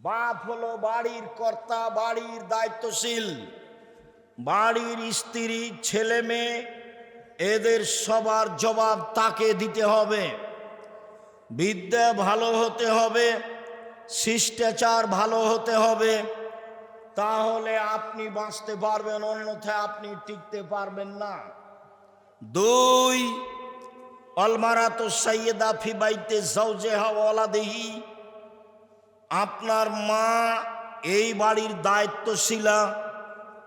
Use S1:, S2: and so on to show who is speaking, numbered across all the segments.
S1: বাপ হলো বাড়ির কর্তা, বাড়ির দায়িত্বশীল। বাড়ির স্ত্রী, ছেলে মেয়ে, এদের সবার জবাব তাকে দিতে হবে। বিদ্যা ভালো হতে হবে, শিষ্টাচার ভালো হতে হবে। তাহলে আপনি বাঁচতে পারবেন, অন্যথায় আপনি টিকতে পারবেন না। দুই অলমারাত সৈয়দা ফি বাইতে জৌজেহা ওয়ালাদেহি। আপনার মা এই বাড়ির দায়িত্বশীলা,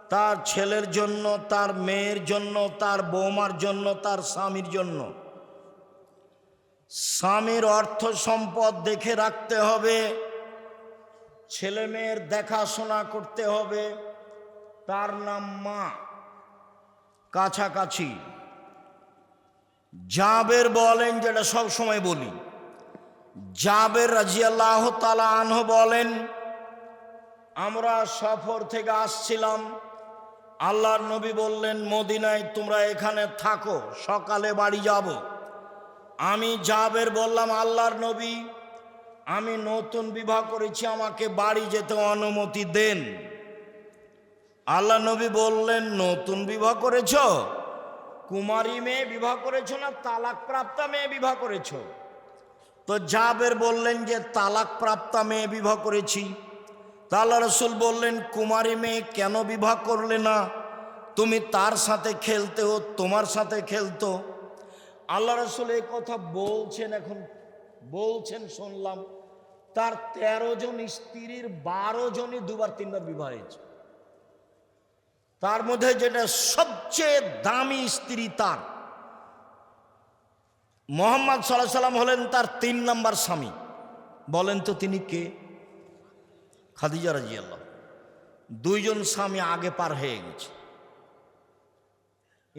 S1: তার ছেলের জন্য, তার মেয়ের জন্য, তার বৌমার জন্য, তার স্বামীর জন্য। স্বামীর অর্থ সম্পদ দেখে রাখতে হবে, ছেলে মেয়ের দেখাশোনা করতে হবে, তার নাম মা। কাছাকাছি। জাবের বলেন, যেটা সব সময় বলি। জাবের রাজিয়াল্লাহ তালা আনহ বলেন, আমরা সফর থেকে আসছিলাম। আল্লাহর নবী বললেন, মদিনায় তোমরা এখানে থাকো, সকালে বাড়ি যাব। আমি জাবের বললাম, আল্লাহর নবী, আমি নতুন বিবাহ করেছি, আমাকে বাড়ি যেতে অনুমতি দেন। আল্লাহ নবী বললেন, নতুন বিবাহ করেছ? কুমারী মেয়ে বিবাহ করেছ না তালাক প্রাপ্তা মেয়ে বিবাহ করেছ? তো জাবের বললেন যে তালাক প্রাপ্তা মেয়ে বিবাহ করেছি। তাল্লা রসুল বললেন, কুমারী মেয়ে কেন বিবাহ করলে না? তুমি তার সাথে খেলতে ও তোমার সাথে খেলতো। আল্লাহ রসুল এই কথা বলছেন এখন, বলছেন শুনলাম, তার তেরো জন স্ত্রীর বারো জনই দুবার, তিনবার বিবাহ হয়েছে। তার মধ্যে যেটা সবচেয়ে দামি স্ত্রী তার। মোহাম্মদ সাল্লাহ সাল্লাম হলেন তার তিন নম্বর স্বামী। বলেন তো তিনি কে? খাদিজা রাজি আল্লাহ দুইজন স্বামী আগে পার হয়ে গেছে।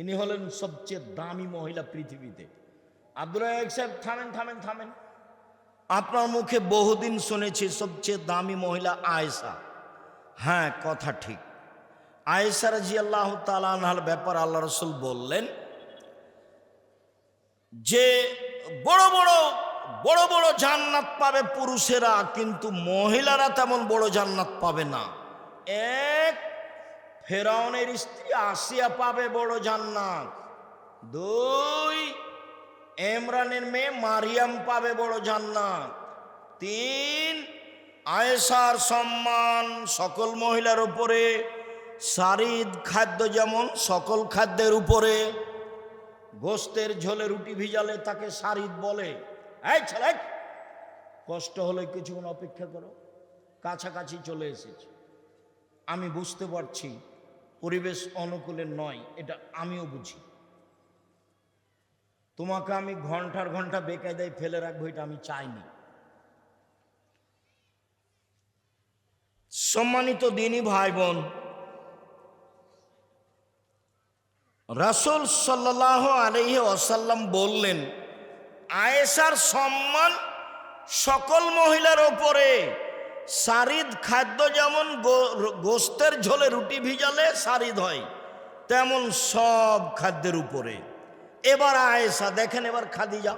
S1: ইনি হলেন সবচেয়ে দামি মহিলা পৃথিবীতে। আব্দুল সাহেব, থামেন থামেন থামেন। আপনার মুখে বহুদিন শুনেছি সবচেয়ে দামি মহিলা আয়েশা। হ্যাঁ কথা ঠিক। আয়েশা রাজি আল্লাহ তালার ব্যাপার আল্লাহ রসুল বললেন যে বড় বড় বড় বড় জান্নাত পাবে পুরুষেরা, কিন্তু মহিলারা তেমন বড় জান্নাত পাবে না। এক, ফেরাউনের স্ত্রী আসিয়া পাবে বড় জান্নাত। দুই এমরানের মেয়ে মারিয়াম পাবে বড় জান্নাত। তিন আয়েসার সম্মান সকল মহিলার উপরে, সারিদ খাদ্য যেমন সকল খাদ্যের উপরে গোস্তের ঝোলে রুটি ভিজালে তাকে সারিদ বলে, এই ছেলে, কষ্ট হলে কিছুক্ষণ অপেক্ষা করো, কাছাকাছি চলে এসেছে। আমি বুঝতে পারছি পরিবেশ অনুকূলে নয়, এটা আমিও বুঝি। তোমাকে আমি ঘণ্টার ঘণ্টা বেকায়দায় ফেলে রাখব, এটা আমি চাইনি। সম্মানিত দিনী ভাই বোন রাসুল সাল্লাহ আলহি আসাল্লাম বললেন আয়েসার সম্মান সকল মহিলার ওপরে সারিদ খাদ্য যেমন গোস্তের ঝোলে রুটি ভিজালে সারিদ হয়, তেমন সব খাদ্যের উপরে। এবার আয়েসা দেখেন এবার খাদিজা।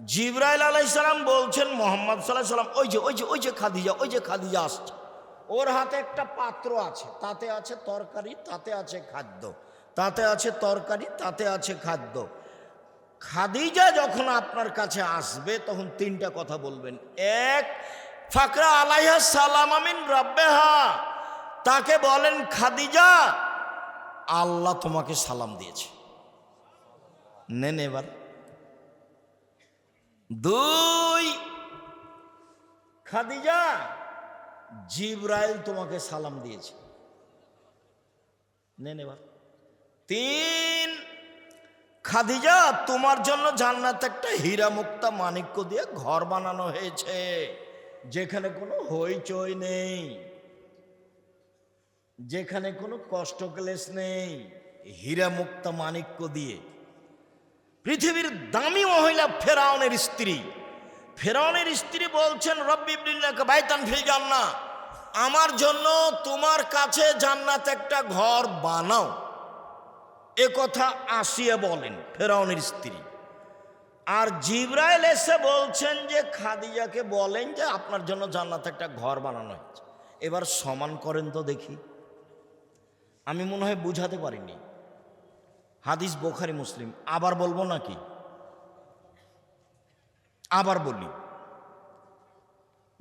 S1: জিব্রাইল আলাইসালাম বলছেন মোহাম্মদ সাল্লাহ সাল্লাম ওই যে ওই যে ওই যে খাদিজা, ওই যে খাদিজা আসছে। ওর হাতে একটা পাত্র আছে, তাতে আছে তরকারি, তাতে আছে খাদ্য। তাতে আছে তরকারি, তাতে আছে খাদ্য। খাদিজা যখন আপনার কাছে আসবে, তখন তিনটা কথা বলবেন। এক, ফাকরা আলাইহা সালাম আমিন রব্বেহা। তাকে বলেন, খাদিজা, আল্লাহ তোমাকে সালাম দিয়েছে। নেন এবার। দুই, খাদিজা, জিব্রাইল তোমাকে সালাম দিয়েছে। নেন এবার। তিন, খাদিজা, তোমার জন্য জান্নাত একটা হীরা মুক্তা মানিক্য দিয়ে ঘর বানানো হয়েছে, যেখানে কোনো হইচই নেই, যেখানে কোনো কষ্ট ক্লেশ নেই হীরা মুক্তা মানিক্য দিয়ে। পৃথিবীর দামি মহিলা ফেরাউনের স্ত্রী ফেরাউনের স্ত্রী বলছেন, রব্বি বাইতান ফিল জান্না আমার জন্য তোমার কাছে জান্নাত একটা ঘর বানাও। এ কথা আসিয়া বলেন ফেরাউনের স্ত্রী। আর জিব্রাইল এসে বলছেন যে, খাদিজাকে বলেন যে, আপনার জন্য জান্নাতে একটা ঘর বানানো হয়েছে। এবার সমান করেন তো দেখি। আমি মনে হয় বুঝাতে পারিনি। হাদিস বোখারি মুসলিম। আবার বলব নাকি? আবার বলি।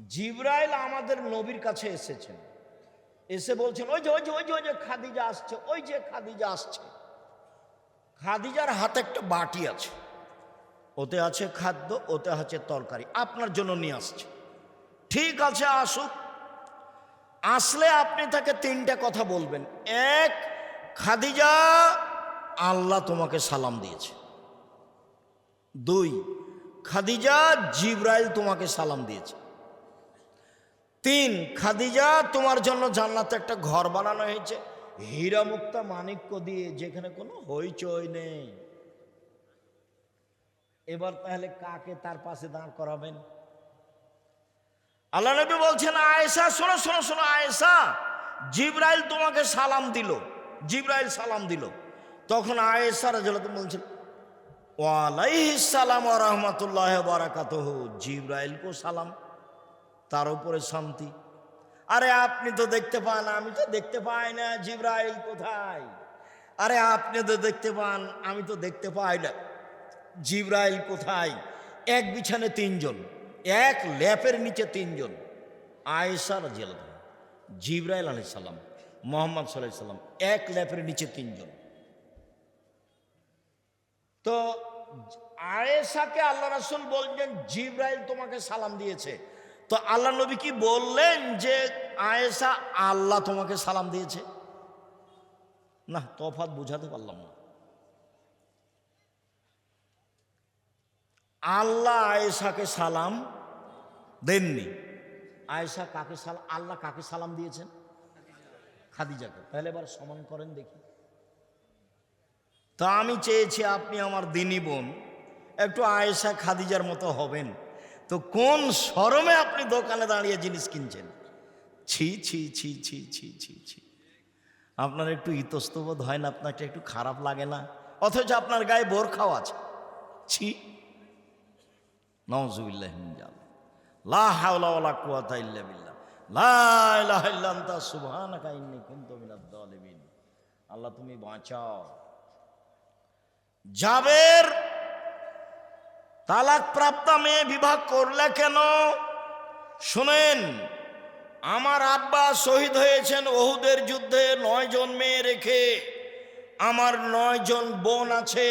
S1: জিব্রাইল আমাদের নবীর কাছে এসেছেন। এসে বলছেন, ওই যে ওই যে ওই যে ওই যে খাদিজা আসছে, ওই যে খাদিজা আসছে। খাদিজার হাতে একটা বাটি আছে। ওতে আছে খাদ্য, ওতে আছে তরকারি। আপনার জন্য নিয়ে আসছে। ঠিক আছে, আসুক। আসলে আপনি তাকে তিনটা কথা বলবেন। এক, খাদিজা, আল্লাহ তোমাকে সালাম দিয়েছে। দুই, খাদিজা জিব্রাইল তোমাকে সালাম দিয়েছে। তিন, খাদিজা তোমার জন্য জান্নাতে একটা ঘর বানানো হয়েছে। হীরা মুক্তা মানিক্য দিয়ে যেখানে কোনো হইচই নেই। এবার তাহলে কাকে তার পাশে দাঁড় করাবেন? আল্লাহ নবী বলছেন, আয়েশা, শোনো শোনো শোনো, আয়েশা, জিব্রাইল তোমাকে সালাম দিল, জিব্রাইল সালাম দিল। তখন আয়েশা রাজলত বলছেন, ওয়ালাইহিস সালাম ওয়া রাহমাতুল্লাহ বারাকাতুহু। জিব্রাইল কো সালাম, তার উপরে শান্তি। আরে আপনি তো দেখতে পান, আমি তো দেখতে পাই না। জিব্রাইল কোথায়? আরে আপনি তো দেখতে পান, আমি তো দেখতে পাই না। জিব্রাইল কোথায়? এক বিছানে তিনজন, এক ল্যাপের নিচে তিনজন। আয়েশা জেল জিব্রাইল আলি সাল্লাম মোহাম্মদ সাল্লাহ সাল্লাম, এক ল্যাপের নিচে তিনজন। তো আয়েশাকে আল্লাহ রাসুল বলছেন জিব্রাইল তোমাকে সালাম দিয়েছে। তো আল্লাহ নবী কি বললেন যে, আয়েশা, আল্লাহ তোমাকে সালাম দিয়েছে? না তফাত বুঝাতে পারলাম না। আল্লাহ আয়েশাকে সালাম দেননি। আয়েশা কাকে সালাম আল্লাহ কাকে সালাম দিয়েছেন? খাদিজাকে। তাহলে এবার সমান করেন দেখি। তা আমি চেয়েছি আপনি আমার দিনী বোন, একটু আয়েশা খাদিজার মতো হবেন। তো কোন শরমে আপনি দোকানে দাঁড়িয়ে জিনিস কিনছেন? ছি ছি ছি ছি ছি ছি ছি। আপনার একটু ইতস্তবোধ হয় না? আপনাকে একটু খারাপ লাগে না? অথচ আপনার গায়ে বোরখাও আছে। ছি। লা লা আল্লাহ তুমি বাঁচাও। জাবের তালাক প্রাপ্ত মেয়ে বিবাহ করলে কেন? শোনেন, আমার আব্বা শহীদ হয়েছেন ওহুদের যুদ্ধে নয় জন মেয়ে রেখে। আমার নয় জন বোন আছে।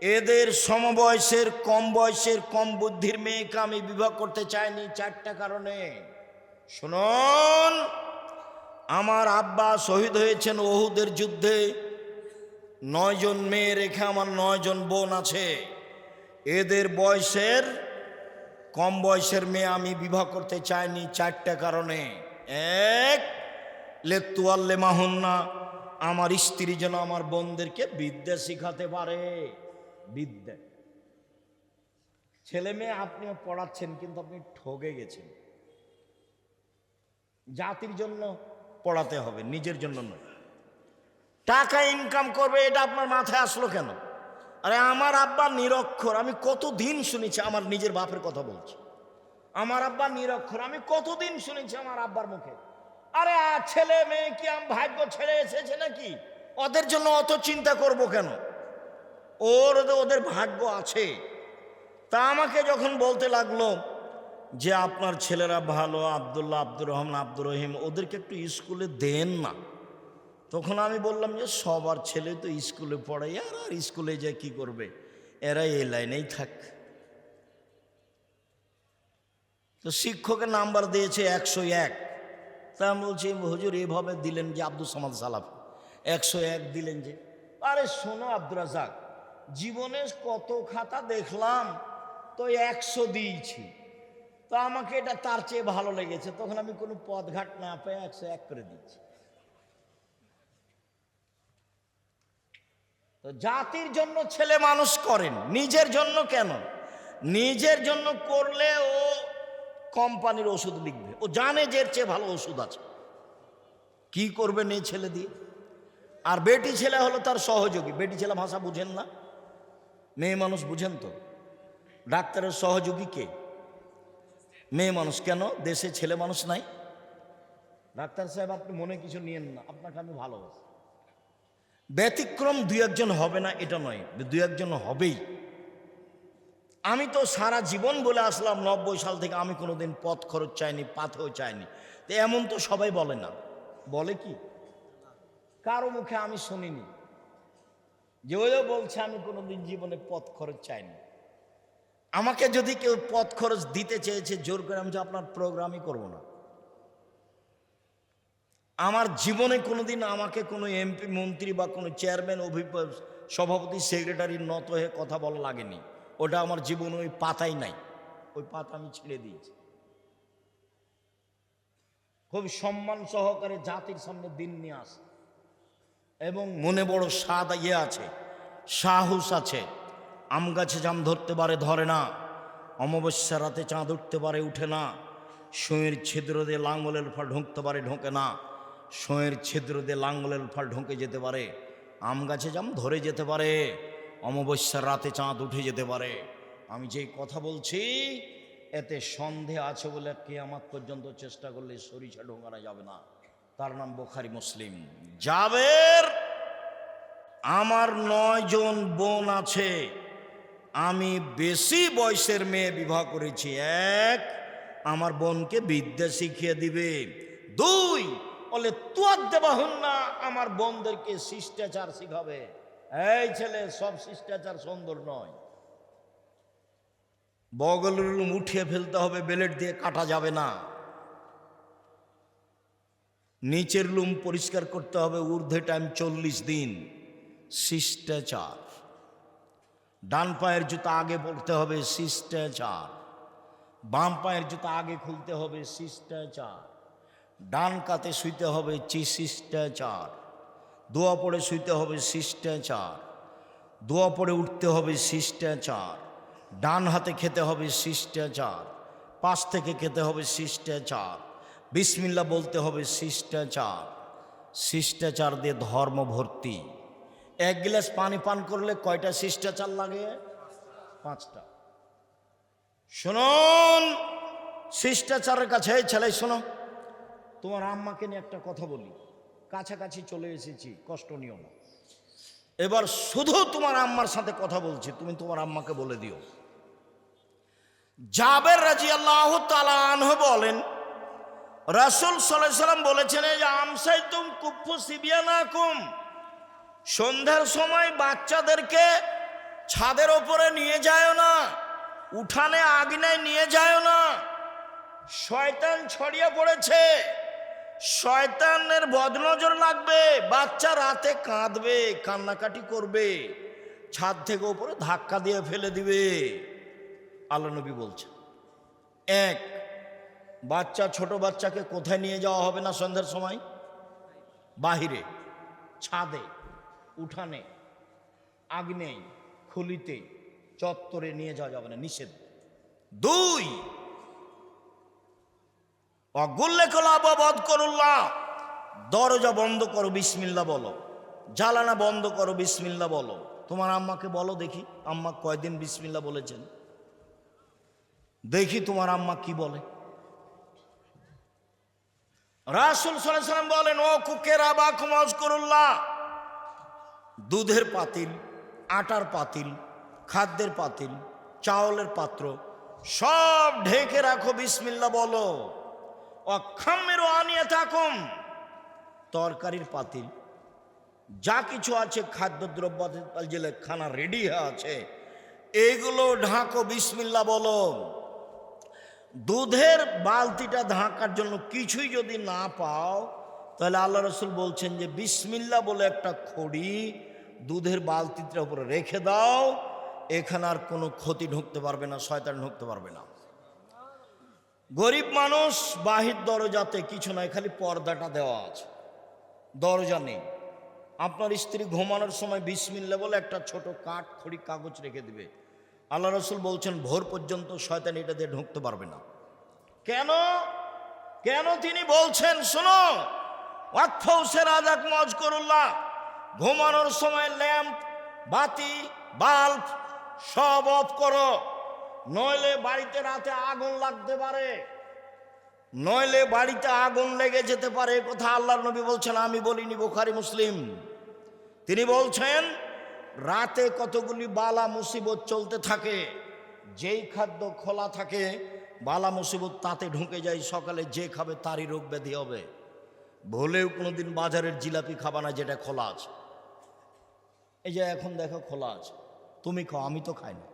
S1: এদের সমবয়সের, কম বয়সের, কম বুদ্ধির মেয়েকে আমি বিবাহ করতে চাইনি চারটা কারণে। শুনুন, আমার আব্বা শহীদ হয়েছেন ওহুদের যুদ্ধে। নয়জন মেয়ে রেখে আমার নয়জন বোন আছে। এদের বয়সের কম বয়সের মেয়ে আমি বিবাহ করতে চাইনি চারটা কারণে। এক লেতুয়াল্লে মাহুন্না, আমার স্ত্রী যেন আমার বোনদেরকে বিদ্যা শিখাতে পারে। বিদ্যা। ছেলে মেয়ে আপনিও পড়াচ্ছেন, কিন্তু আপনি ঠকে গেছেন। জাতির জন্য পড়াতে হবে, নিজের জন্য নয়। টাকা ইনকাম করবে, এটা আপনার মাথায় আসলো কেন? আরে আমার আব্বা নিরক্ষর, আমি কতদিন শুনেছি আমার নিজের বাপের কথা বলছি। আমার আব্বা নিরক্ষর, আমি কতদিন শুনেছি আমার আব্বার মুখে। আরে ছেলে মেয়ে কি আম ভাগ্য ছেড়ে এসেছে নাকি? ওদের জন্য অত চিন্তা করব কেন? ওর ওদের ভাগ্য আছে। তা আমাকে যখন বলতে লাগল যে আপনার ছেলেরা ভালো, আবদুল্লাহ, আব্দুর রহমান, আব্দুর রহিম, ওদেরকে একটু স্কুলে দেন না। তখন আমি বললাম যে সবার ছেলে তো স্কুলে পড়ে আর আর স্কুলে যায় কি করবে? এরা এই লাইনেই থাক। তো শিক্ষকের নাম্বার দিয়েছে একশো এক। তা আমি বলছি, হুজুর, এভাবে দিলেন যে আব্দুল সামাদ সালাফ। একশো এক দিলেন যে। আরে শোনো আব্দুল রাজাক জীবনে কত খাতা দেখলাম, তো একশো দিয়েছি। তো আমাকে এটা তার চেয়ে ভালো লেগেছে। তখন আমি কোনো পদঘাট না পেয়ে একশো এক করে দিচ্ছি তো জাতির জন্য ছেলে মানুষ করেন, নিজের জন্য কেন? নিজের জন্য করলে ও কোম্পানির ওষুধ লিখবে। ও জানে যে এর চেয়ে ভালো ওষুধ আছে। কি করবে নেই ছেলে দিয়ে? আর বেটি ছেলে হলো তার সহযোগী। বেটি ছেলে ভাষা বুঝেন না? মেয়ে মানুষ বুঝেন তো? ডাক্তারের সহযোগী কে? মেয়ে মানুষ কেন? দেশে ছেলে মানুষ নাই? ডাক্তার সাহেব, আপনি মনে কিছু নিয়েন না। আপনাকে আমি ভালোবাসি। ব্যতিক্রম দুই একজন হবে না, এটা নয়, দুই একজন হবেই। আমি তো সারা জীবন বলে আসলাম, নব্বই সাল থেকে আমি কোনোদিন পথ খরচ চাইনি, পাথেও চাইনি। তো এমন তো সবাই বলে না। বলে কি? কারও মুখে আমি শুনিনি। যে ওইও বলছে, আমি কোনোদিন জীবনে পথ খরচ চাইনি। আমাকে যদি কেউ পথ খরচ দিতে চেয়েছে, জোর করে আমি যে আপনার প্রোগ্রামই করব না। আমার জীবনে কোনোদিন আমাকে কোনো এমপি মন্ত্রী বা কোনো চেয়ারম্যান অভিপ সভাপতি সেক্রেটারি নত হয়ে কথা বলা লাগেনি। ওটা আমার জীবনে ওই পাতাই নাই। ওই পাতা আমি ছেড়ে দিয়েছি। খুব সম্মান সহকারে জাতির সামনে দিন নিয়ে আসে। এবং মনে বড় স্বাদ ইয়ে আছে, সাহস আছে। আম গাছে জাম ধরতে পারে, ধরে না। অমাবস্যা রাতে চাঁদ উঠতে পারে, উঠে না। সোঁয়ের ছিদ্র দিয়ে লাঙ্গলের ফল ঢুকতে পারে, ঢোকে না। সোঁয়ের ছিদ্র দিয়ে লাঙ্গলের ফল ঢুকে যেতে পারে। আম গাছে জাম ধরে যেতে পারে। অমাবস্যার রাতে চাঁদ উঠে যেতে পারে। আমি যেই কথা বলছি, এতে সন্দেহ আছে বলে কেয়ামাত পর্যন্ত চেষ্টা করলে সরিষা ঢোকানো যাবে না। তার নাম বোখারি মুসলিম। জাবের, আমার নয় জন বোন আছে। আমি বেশি বয়সের মেয়ে বিবাহ করেছি। এক, আমার বোনকে বিদ্যা শিখিয়ে দিবে। দুই, বলে না আমার বোনদেরকে শিষ্টাচার শিখাবে। এই ছেলে, সব শিষ্টাচার সুন্দর নয়। বগলের উঠিয়ে ফেলতে হবে, বেলেট দিয়ে কাটা যাবে না। নিচের লুম পরিষ্কার করতে হবে, ঊর্ধ্বে টাইম চল্লিশ দিন। শিষ্টাচার। ডান পায়ের জুতা আগে পড়তে হবে, শিষ্টাচার। বাম পায়ের জুতা আগে খুলতে হবে, শিষ্টাচার। ডান কাতে শুইতে হবে চি শিষ্টাচার দোয়া পড়ে শুইতে হবে শিষ্টাচার, দোয়া পড়ে উঠতে হবে শিষ্টাচার, ডান হাতে খেতে হবে শিষ্টাচার, পাশ থেকে খেতে হবে শিষ্টাচার বিসমিল্লা বলতে হবে শিষ্টাচার শিষ্টাচার দিয়ে ধর্ম ভর্তি। এক গ্লাস পানি পান করলে কয়টা শিষ্টাচার লাগে? পাঁচটা। শুনুন, শিষ্টাচারের কাছে ছেলে, শোনো। তোমার আম্মাকে নিয়ে একটা কথা বলি। কাছাকাছি চলে এসেছি, কষ্ট নিও না। এবার শুধু তোমার আম্মার সাথে কথা বলছি, তুমি তোমার আম্মাকে বলে দিও। জাবের রাজি আল্লাহ তালাহ বলেন, রাসুল সাল্লাম বলেছেন যে আমসাই তুম কুফু সিবিয়ানা কুম সন্ধ্যার সময় বাচ্চাদেরকে ছাদের ওপরে নিয়ে যায় না, উঠানে আগনায় নিয়ে যায় না। শয়তান ছড়িয়ে পড়েছে। শয়তানের বদনজর লাগবে, বাচ্চা রাতে কাঁদবে, কান্নাকাটি করবে, ছাদ থেকে ওপরে ধাক্কা দিয়ে ফেলে দিবে। আল্লাহ নবী বলছে এক, বাচ্চা, ছোট বাচ্চাকে কোথায় নিয়ে যাওয়া হবে না সন্ধ্যার সময়? বাহিরে, ছাদে, উঠানে, আগ্নেয়, খুলিতে, চত্বরে নিয়ে যাওয়া যাবে না, নিষেধ। দুই অগুল্লে বধ করুল্লাহ। দরজা বন্ধ করো বিসমিল্লা বলো। জ্বালানা বন্ধ করো বিসমিল্লা বলো। তোমার আম্মাকে বলো দেখি, আম্মা কয়দিন বিসমিল্লা বলেছেন? দেখি তোমার আম্মা কি বলে। রাসুল সাল্লাম বলেন, ও কুকেরা বা কুমজ করুল্লাহ। দুধের পাতিল, আটার পাতিল, খাদ্যের পাতিল, চাউলের পাত্র, সব ঢেকে রাখো বিসমিল্লা বলো। অক্ষমেরও আনিয়ে থাকুন তরকারির পাতিল, যা কিছু আছে, খাদ্যদ্রব্য যে খানা রেডি আছে। এগুলো ঢাকো বিসমিল্লা বলো। দুধের বালতিটা ঢাকার জন্য কিছুই যদি না পাও, তাহলে আল্লাহ রসুল বলছেন যে বিসমিল্লা বলে একটা খড়ি দুধের বালতিটার উপরে রেখে দাও, এখানে আর কোনো ক্ষতি ঢুকতে পারবে না, শয়তান ঢুকতে পারবে না। গরিব মানুষ বাহির দরজাতে কিছু নয়, খালি পর্দাটা দেওয়া আছে। দরজা নেই। আপনার স্ত্রী ঘুমানোর সময় বিসমিল্লা বলে একটা ছোট কাঠ খড়ি কাগজ রেখে দিবে। আল্লাহ রসুল বলছেন, ভোর পর্যন্ত শয়তান এটা দিয়ে ঢুকতে পারবে না। কেন? কেন তিনি বলছেন, শোনো ওয়াকফৌসের আজাক ঘুমানোর সময় ল্যাম্প, বাতি, বাল্ব সব অফ করো। নইলে বাড়িতে রাতে আগুন লাগতে পারে। নইলে বাড়িতে আগুন লেগে যেতে পারে। কথা আল্লাহর নবী বলছেন, আমি বলিনি, বোখারি, মুসলিম। তিনি বলছেন, রাতে কতগুলি বালা মুসিবত চলতে থাকে, যেই খাদ্য খোলা থাকে, বালা মুসিবত তাতে ঢুকে যায়, সকালে যে খাবে তারই রোগ ব্যাধি হবে। ভুলেও কোনোদিন বাজারের জিলাপি খাবা না যেটা খোলা আছে। এই যে এখন দেখো খোলা আছে। তুমি খাও, আমি তো খাই না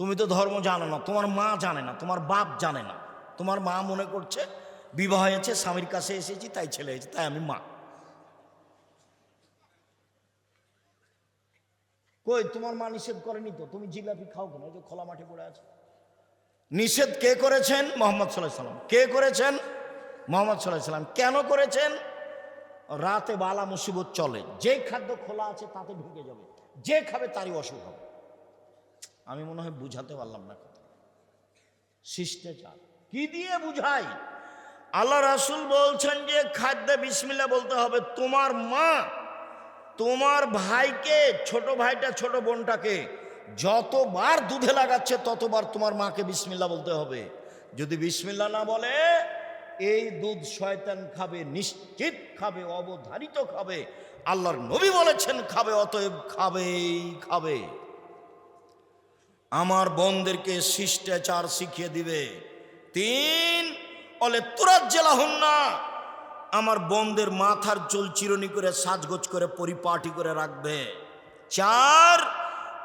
S1: তুমি তো ধর্ম জানো না, তোমার মা জানে না, তোমার বাপ জানে না। তোমার মা মনে করছে, বিবাহ হয়েছে, স্বামীর কাছে এসেছি, তাই ছেলে হয়েছে, তাই আমি মা। কই, তোমার মা নিষেধ করেনি তো? তুমি জিলাপি খাও কেন? ওই যে খোলা মাঠে পড়ে আছে। নিষেধ কে করেছেন? মোহাম্মদ সাল্লাহ সাল্লাম। কে করেছেন? মোহাম্মদ সাল্লাহ সাল্লাম। কেন করেছেন? রাতে বালা মুসিবত চলে। যে খাদ্য খোলা আছে তাতে ঢুকে যাবে। যে খাবে তারই অসুখ হবে। আমি মনে হয় বুঝাতে পারলাম না কথা শিষ্টাচার। কি দিয়ে বুঝাই? আল্লাহ রাসুল বলছেন যে, খাদ্যে বিসমিল্লা বলতে হবে, তোমার মা, তোমার ভাইকে, ছোট ভাইটা, ছোট বোনটাকে যতবার দুধে লাগাচ্ছে, ততবার তোমার মাকে বিসমিল্লা বলতে হবে। যদি বিসমিল্লা না বলে, এই দুধ শয়তান খাবে, নিশ্চিত খাবে, অবধারিত খাবে। আল্লাহর নবী বলেছেন, খাবে, অতএব খাবেই খাবে। আমার বোনদেরকে শিষ্টাচার শিখিয়ে দিবে। তিন অলে তুরাত জেলা হন না। আমার বোনদের মাথার চুল চিরনি করে, সাজগোজ করে, পরিপাটি করে রাখবে। চার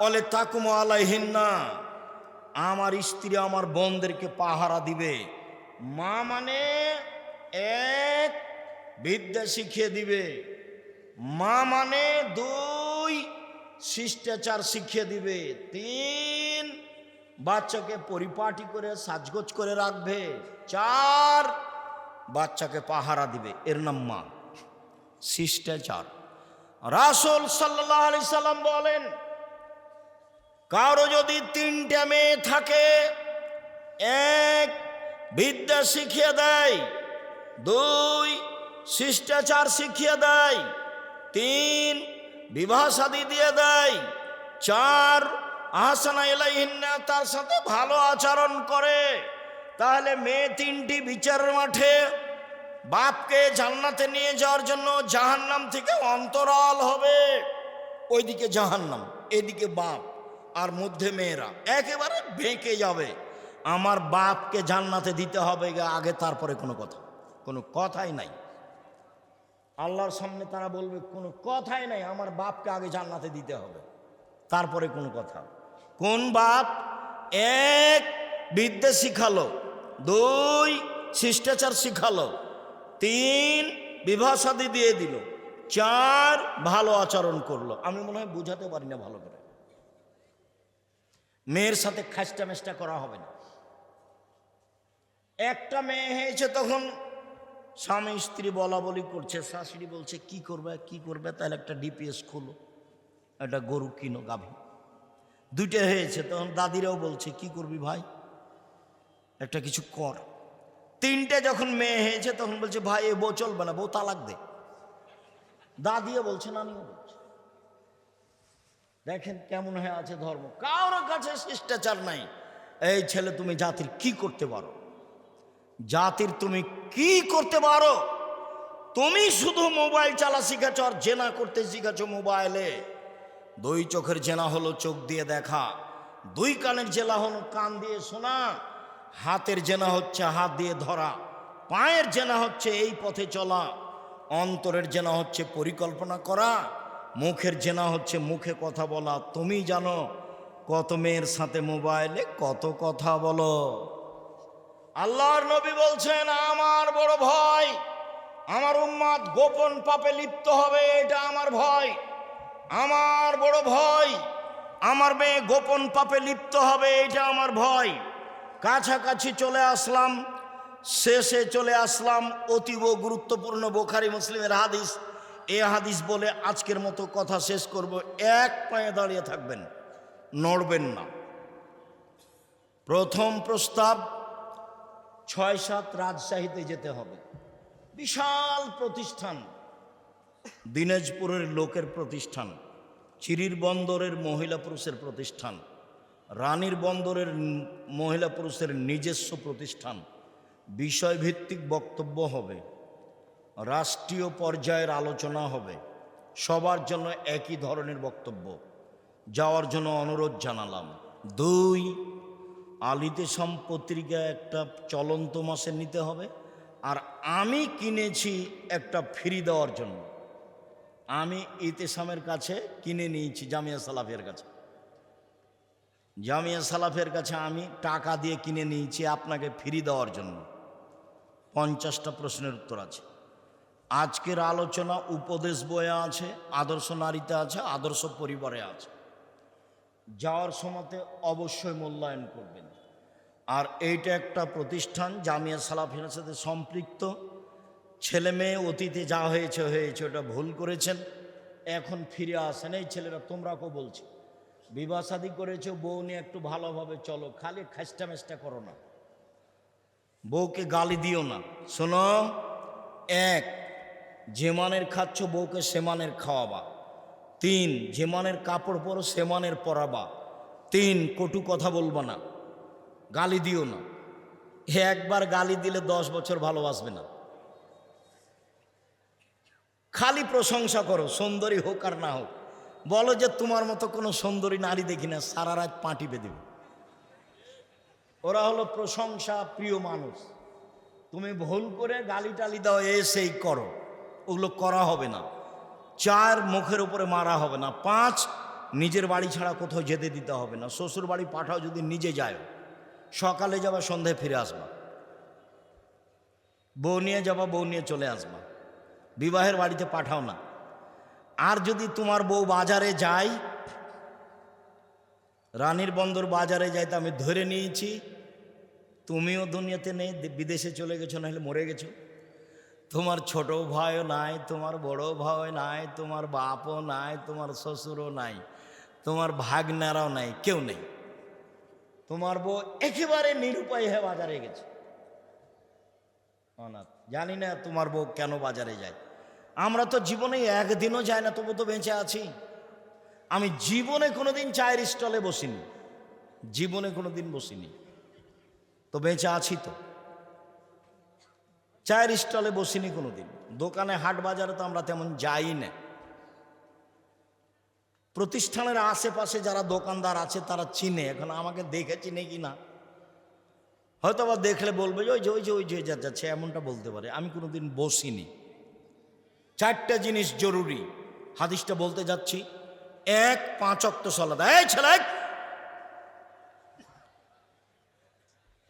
S1: অলে তাকুম আলাইহিন্না। আমার স্ত্রী আমার বোনদেরকে পাহারা দিবে। মা মানে এক, বিদ্যা শিখিয়ে দিবে। মা মানে দুই, শিষ্টাচার শিখিয়ে দিবে। তিন বাচ্চাকে পরিপাটি করে, সাজগোজ করে রাখবে। চার, বাচ্চাকে পাহারা দিবে। এর নাম মা। শিষ্টাচার। রাসুল সাল্লাহ আলি সাল্লাম বলেন, কারও যদি তিনটা মেয়ে থাকে, এক বিদ্যা শিখিয়ে দেয়, দুই শিষ্টাচার শিখিয়ে দেয়, তিন বিবাহ শাদী দিয়ে দেয়, চার আহসানা এলাইহিন্না তার সাথে ভালো আচরণ করে। তাহলে মেয়ে তিনটি বিচারের মাঠে বাপকে জান্নাতে নিয়ে যাওয়ার জন্য জাহান্নাম থেকে অন্তরাল হবে। ওইদিকে জাহান্নাম, এদিকে বাপ আর মধ্যে মেয়েরা। একেবারে বেঁকে যাবে। আমার বাপকে জান্নাতে দিতে হবে আগে তারপরে কোনো কথা। কোনো কথাই নাই। আল্লাহর সামনে তারা বলবে, কোনো কথাই নাই, আমার বাপকে আগে জান্নাতে দিতে হবে। তারপরে কোনো কথা। কোন বাপ? এক, বিদ্যা শিখালো। দুই, শিষ্টাচার শিখালো। তিন বিবাহ দিয়ে দিল। চার, ভালো আচরণ করল। আমি মনে হয় বুঝাতে পারি না ভালো করে। মেয়ের সাথে খাস্টা মেষ্টা করা হবে না। একটা মেয়ে হয়েছে তখন স্বামী স্ত্রী বলা বলি করছে, শাশুড়ি বলছে, কি করবে? কি করবে? তাহলে একটা ডিপিএস খোলো। একটা গরু কিনো, গাভী। দুইটা হয়েছে, তখন দাদিরাও বলছে, কি করবি ভাই? একটা কিছু কর। তিনটে যখন মেয়ে হয়েছে, তখন বলছে, ভাই, এ বউ চলবে না, বউ তালাক দে। দাদিও বলছে, নানিও বলছে। দেখেন কেমন হয়ে আছে ধর্ম। কারোর কাছে শিষ্টাচার নাই। এই ছেলে, তুমি জাতির কি করতে পারো? জাতির তুমি কি করতে পারো? তুমি শুধু মোবাইল চালা শিখেছ আর জেনা করতে শিখেছ মোবাইলে। দুই চোখের জেনা হলো চোখ দিয়ে দেখা। দুই কানের জেলা হলো কান দিয়ে শোনা। হাতের জেনা হচ্ছে হাত দিয়ে ধরা। পায়ের জেনা হচ্ছে এই পথে চলা। অন্তরের জেনা হচ্ছে পরিকল্পনা করা। মুখের জেনা হচ্ছে মুখে কথা বলা। তুমি জানো, কত মেয়ের সাথে মোবাইলে কত কথা বলো। আল্লাহর নবী বলছেন, আমার বড় ভয় আমার উম্মাদ গোপন পাপে লিপ্ত হবে, এটা আমার ভয়। আমার বড় ভয়, আমার মেয়ে গোপন পাপে লিপ্ত হবে, এটা আমার ভয়। কাছাকাছি চলে আসলাম, শেষে চলে আসলাম অতীব গুরুত্বপূর্ণ বোখারি মুসলিমের হাদিস। এ হাদিস বলে আজকের মতো কথা শেষ করব। এক পায়ে দাঁড়িয়ে থাকবেন, নড়বেন না। প্রথম প্রস্তাব, ছয় সাত রাজশাহীতে যেতে হবে। বিশাল প্রতিষ্ঠান। দিনাজপুরের লোকের প্রতিষ্ঠান, চিরির বন্দরের মহিলা পুরুষের প্রতিষ্ঠান, রানীর বন্দরের মহিলা পুরুষের নিজস্ব প্রতিষ্ঠান, বিষয়ভিত্তিক বক্তব্য হবে, রাষ্ট্রীয় পর্যায়ের আলোচনা হবে, সবার জন্য একই ধরনের বক্তব্য। যাওয়ার জন্য অনুরোধ জানালাম। দুই আলিতেশাম পত্রিকা একটা চলন্ত মাসে নিতে হবে, আর আমি কিনেছি একটা ফ্রি দেওয়ার জন্য। আমি ইতেসামের কাছে কিনে নিয়েছি জামিয়া সালাফের কাছে। জামিয়া সালাফের কাছে আমি টাকা দিয়ে কিনে নিয়েছি আপনাকে ফ্রি দেওয়ার জন্য। পঞ্চাশটা প্রশ্নের উত্তর আছে। আজকের আলোচনা উপদেশ বয়ে আছে, আদর্শ নারীতে আছে, আদর্শ পরিবারে আছে। যাওয়ার সময়তে অবশ্যই মূল্যায়ন করবেন। আর এইটা একটা প্রতিষ্ঠান, জামিয়া সালাফিনের সাথে সম্পৃক্ত। ছেলে মেয়ে, অতীতে যা হয়েছে হয়েছে, ওটা ভুল করেছেন। এখন ফিরে আসেন। এই ছেলেরা তোমরাকেও বলছি, বিবাহ শাদী করেছ, বউ নিয়ে একটু ভালোভাবে চলো, খালি খাস্টা মেস্টা করো না। বউকে গালি দিও না। শোনো, এক, যে মানের খাচ্ছ, বউকে সেমানের খাওয়াবা। তিন, যে মানের কাপড় পরো সেমানের পরাবা। তিন, কটু কথা বলবা না। গালি দিও না। হে একবার গালি দিলে দশ বছর ভালোবাসবে না। খালি প্রশংসা করো, সুন্দরী হোক আর না হোক। বলো যে তোমার মতো কোনো সুন্দরী নারী দেখি না, সারা রাত পাঁটি বেঁধে ওরা হলো প্রশংসা প্রিয় মানুষ। তুমি ভুল করে গালি টালি দাও, এ সেই করো। ওগুলো করা হবে না। চার মুখের উপরে মারা হবে না। পাঁচ, নিজের বাড়ি ছাড়া কোথাও যেতে দিতে হবে না। শ্বশুর বাড়ি পাঠাও যদি নিজে যায় সকালে যাবা, সন্ধ্যায় ফিরে আসবা। বউ নিয়ে যাবা, বউ নিয়ে চলে আসবা। বিবাহের বাড়িতে পাঠাও না। আর যদি তোমার বউ বাজারে যায়, রানীর বন্দর বাজারে যাইতে আমি ধরে নিয়েছি। তুমিও দুনিয়াতে নেই, বিদেশে চলে গেছো, নাহলে মরে গেছো। তোমার ছোট ভাইও নাই, তোমার বড় ভাই নাই, তোমার বাপও নাই, তোমার শ্বশুরও নাই, তোমার ভাগনারাও নাই, কেউ নেই। তোমার বউ একেবারে নিরুপায় হয়ে বাজারে গেছে। অনাথ। জানি না তোমার বউ কেন বাজারে যায়। আমরা তো জীবনে একদিনও যাই না, তবু তো বেঁচে আছি। আমি জীবনে কোনোদিন চায়ের স্টলে বসিনি। জীবনে কোনোদিন বসিনি। তো বেঁচে আছি তো। চায়ের স্টলে বসিনি কোনোদিন। দোকানে হাট বাজারে তো আমরা তেমন যাই না। প্রতিষ্ঠানের আশেপাশে যারা দোকানদার আছে, তারা চিনে। এখন আমাকে দেখে চিনে কি না? হয়তো আবার দেখলে বলবে ওই যে ওই যে ওই যে, যা যাচ্ছে এমনটা বলতে পারে। আমি কোনোদিন বসিনি। চারটা জিনিস জরুরি। হাদিসটা বলতে যাচ্ছি। এক, পাঁচ অক্ত সলাদ এই ছেলে!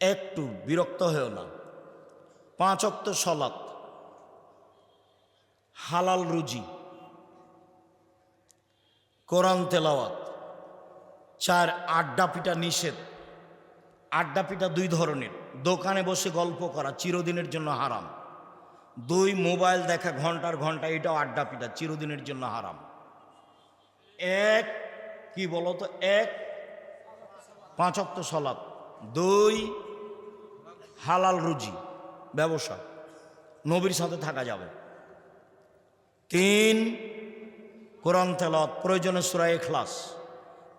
S1: একটু বিরক্ত হয়েও না। পাঁচ অক্ত সলাত। হালাল রুজি। কোরআন তেলাওয়াত। চার, আড্ডা পিটা নিষেধ। আড্ডা পিটা দুই ধরনের। দোকানে বসে গল্প করা চিরদিনের জন্য হারাম। দুই, মোবাইল দেখা ঘণ্টার ঘণ্টা, এটাও আড্ডা পিটা চিরদিনের জন্য হারাম। এক, কি বলতো? এক পাঁচক্ত সলাপ দুই, হালাল রুজি, ব্যবসা, নবীর সাথে থাকা যাবে। তিন, কোরআন তেলত প্রয়োজনে সুরায় এখলাস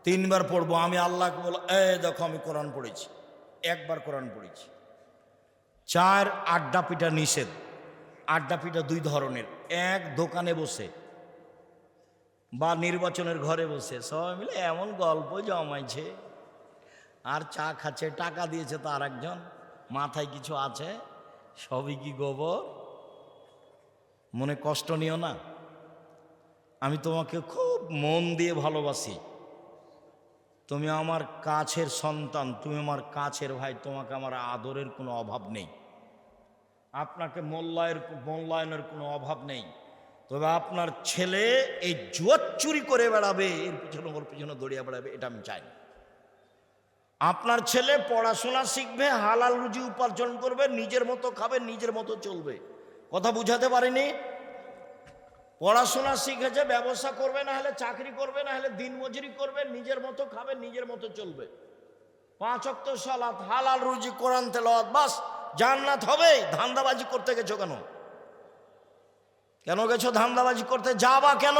S1: তিনবার পড়ব, আমি আল্লাহকে বলো এ দেখো, আমি কোরআন পড়েছি। একবার কোরআন পড়েছি। চার আড্ডা পিঠা নিষেধ। আড্ডা পিঠা দুই ধরনের। এক দোকানে বসে বা নির্বাচনের ঘরে বসে। সবাই মিলে এমন গল্প জমাইছে। আর চা খাচ্ছে, টাকা দিয়েছে তার একজন। মাথায় কিছু আছে, সবই কি গোবর? মনে কষ্ট নিও না। আমি তোমাকে খুব মন দিয়ে ভালোবাসি। তুমি আমার কাছের সন্তান, তুমি আমার কাছের ভাই, তোমাকে আমার আদরের কোনো অভাব নেই। আপনাকে মূল্যায়ের মূল্যায়নের কোনো অভাব নেই। তবে আপনার ছেলে এই জুয়ার চুরি করে বেড়াবে, এর পিছনে ওর পিছনে দৌড়িয়ে বেড়াবে, এটা আমি চাই আপনার ছেলে পড়াশোনা শিখবে, হালাল রুজি উপার্জন করবে, নিজের মতো খাবে, নিজের মতো চলবে। কথা বুঝাতে পারিনি? পড়াশোনা শিখেছে, ব্যবসা করবে, না হলে চাকরি করবে, না হলে দিন মজুরি করবে, নিজের মতো খাবে, নিজের মতো চলবে। পাঁচ অক্ত সালাত, হালাল রুজি, কোরআন তেলাওয়াত, বাস, জান্নাত হবে, ধান্দাবাজি করতে গেছো কেন? কেন গেছো ধান্দাবাজি করতে? যাবা কেন?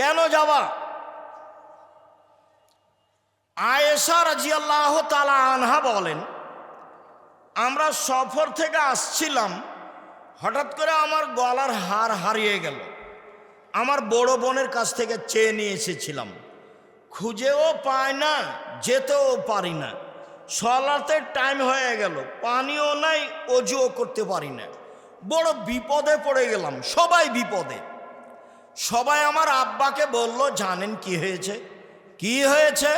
S1: কেন যাবা? আয়েশা রাজিয়াল্লাহ তালা আনহা বলেন, আমরা সফর থেকে আসছিলাম হঠাৎ করে আমার গলার হার হারিয়ে গেল। আমার বড় বোনের কাছ থেকে চেয়ে নিয়ে এসেছিলাম। খুঁজেও পায় না, যেতেও পারি না। সলাতে টাইম হয়ে গেল, পানিও নাই, অজুও করতে পারি না। বড় বিপদে পড়ে গেলাম, সবাই বিপদে। সবাই আমার আব্বাকে বলল, জানেন কি হয়েছে? কি হয়েছে?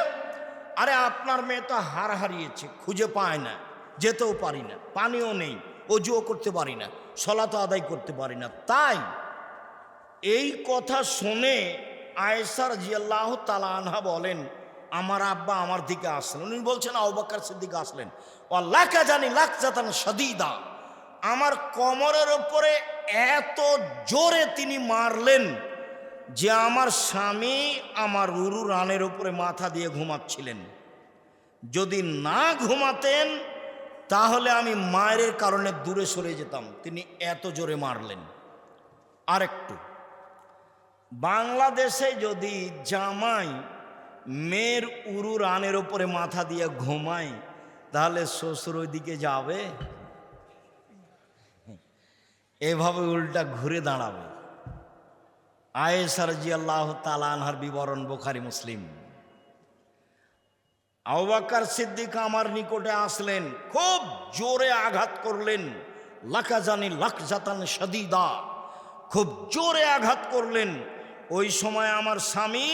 S1: আরে, আপনার মেয়ে তো হার হারিয়েছে, খুঁজে পায় না, যেতেও পারি না, পানিও নেই। অজুও করতে পারি না সলা তো আদায় করতে পারি না। তাই এই কথা শুনে আয়েসার জিয়াল্লাহ তালা আনহা বলেন, আমার আব্বা আমার দিকে আসলেন। উনি বলছেন আউবাক্কার সিদ্দিকে আসলেন। ও লাখা জানি লাখ জাতান সদিদা আমার কোমরের ওপরে এত জোরে তিনি মারলেন যে আমার স্বামী আমার উরু রানের উপরে মাথা দিয়ে ঘুমাচ্ছিলেন। যদি না ঘুমাতেন তাহলে আমি মায়ের কারণে দূরে সরে যেতাম। তিনি এত জোরে মারলেন। আরেকটু। বাংলাদেশে যদি জামাই মেয়ের উরু রানের ওপরে মাথা দিয়ে ঘুমায়, তাহলে শ্বশুর ওইদিকে যাবে? এভাবে উল্টা ঘুরে দাঁড়াবে। আয়েসার জি আল্লাহ তালানহার বিবরণ বোখারি মুসলিম। আউবাক্কার সিদ্দিক আমার নিকটে আসলেন, খুব জোরে আঘাত করলেন। লাকা জানি লাখ জাতান সদিদা খুব জোরে আঘাত করলেন। ওই সময় আমার স্বামী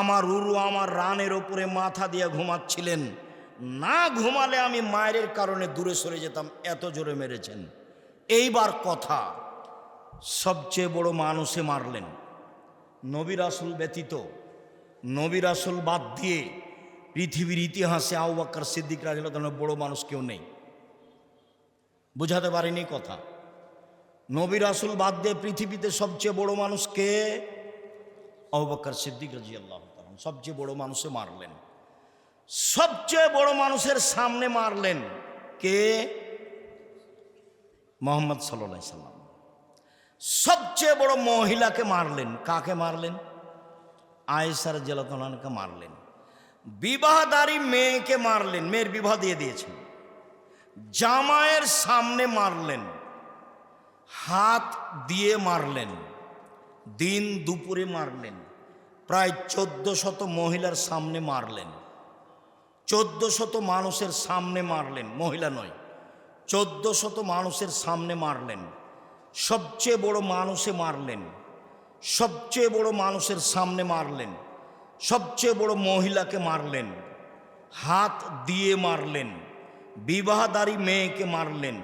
S1: আমার উরু আমার রানের ওপরে মাথা দিয়ে ঘুমাচ্ছিলেন। না ঘুমালে আমি মায়ের কারণে দূরে সরে যেতাম, এত জোরে মেরেছেন। এইবার কথা, সবচেয়ে বড় মানুষে মারলেন। নবী রাসুল ব্যতীত, নবী রাসুল বাদ দিয়ে পৃথিবীর ইতিহাসে আউ বাক্কার সিদ্দিক রাজিল বড় মানুষ কেউ নেই। বুঝাতে পারেনি কথা। নবী রাসুল বাদ দিয়ে পৃথিবীতে সবচেয়ে বড় মানুষ কে? আবাক্কার সিদ্দিক রাজি আল্লাহ সবচেয়ে বড় মানুষে মারলেন। সবচেয়ে বড় মানুষের সামনে মারলেন কে? মোহাম্মদ সাল্লাহ সাল্লাম। সবচেয়ে বড় মহিলাকে মারলেন। কাকে মারলেন? আয়েসার জেলাতনানকে মারলেন। বিবাহদারী মেয়েকে মারলেন, মেয়ের বিবাহ দিয়ে দিয়েছেন। জামায়ের সামনে মারলেন, হাত দিয়ে মারলেন, দিন দুপুরে মারলেন, প্রায় চোদ্দ শত মহিলার সামনে মারলেন। চোদ্দ শত মানুষের সামনে মারলেন, মহিলা নয়, চোদ্দ শত মানুষের সামনে মারলেন। সবচেয়ে বড় মানুষে মারলেন, সবচেয়ে বড় মানুষের সামনে মারলেন। সবচেয়ে বড় মহিলাকে মারলেন। হাত দিয়ে মারলেন। বিবাহদারী মেয়েকে মারলেন।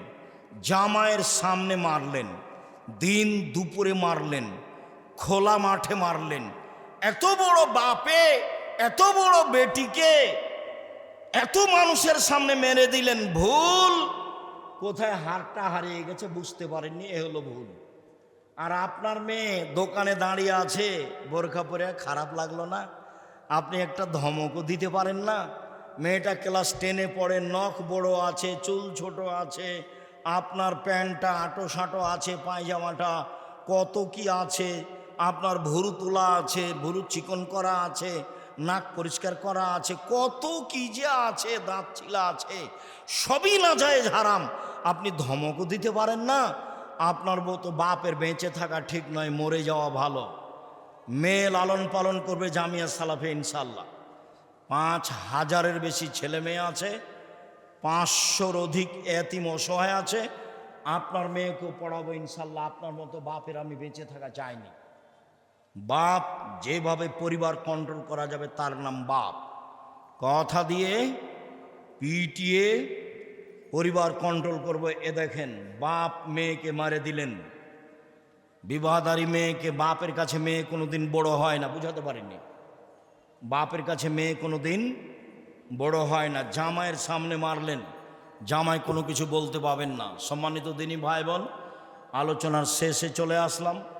S1: জামায়ের সামনে মারলেন। দিন দুপুরে মারলেন। খোলা মাঠে মারলেন। এত বড় বাপে, এত বড় বেটিকে এত মানুষের সামনে মেরে দিলেন। ভুল। কোথায় হারটা হারিয়ে গেছে বুঝতে পারেননি, এ হলো ভুল। আর আপনার মেয়ে দোকানে দাঁড়িয়ে আছে, বোরখা পরে, খারাপ লাগল না? আপনি একটা ধমকও দিতে পারেন না। মেয়েটা ক্লাস টেনে পড়ে, নখ বড় আছে, চুল ছোট আছে, আপনার প্যান্টটা আটো সাঁটো আছে, পায়জামাটা কত কি আছে, আপনার ভুরু তোলা আছে, ভুরু চিকন করা আছে, নাক পরিষ্কার করা আছে, কত কি যে আছে, দাঁত ছিলা আছে, সবই না যায় হারাম। আপনি ধমকও দিতে পারেন না, আপনার মতো বাপের বেঁচে থাকা ঠিক নয়, মরে যাওয়া ভালো। মেয়ে লালন পালন করবে জামিয়া সালাফে ইনশাল্লাহ পাঁচ হাজারের বেশি ছেলে মেয়ে আছে, পাঁচশোর অধিক এতিম অসহায় আছে। আপনার মেয়েকেও পড়াবো ইনশাল্লাহ আপনার মতো বাপের আমি বেঁচে থাকা চাইনি। বাপ যেভাবে পরিবার কন্ট্রোল করা যাবে তার নাম বাপ। কথা দিয়ে পিটিয়ে পরিবার কন্ট্রোল করব, এ দেখেন বাপ মেয়েকে মারে দিলেন। বিবাহদারী মেয়েকে বাপের কাছে মেয়ে কোনোদিন বড় হয় না, বুঝাতে পারেনি বাপের কাছে মেয়ে কোনো দিন বড় হয় না। জামাইয়ের সামনে মারলেন, জামাই কোনো কিছু বলতে পাবেন না। সম্মানিত দিনই ভাই বোন, আলোচনার শেষে চলে আসলাম।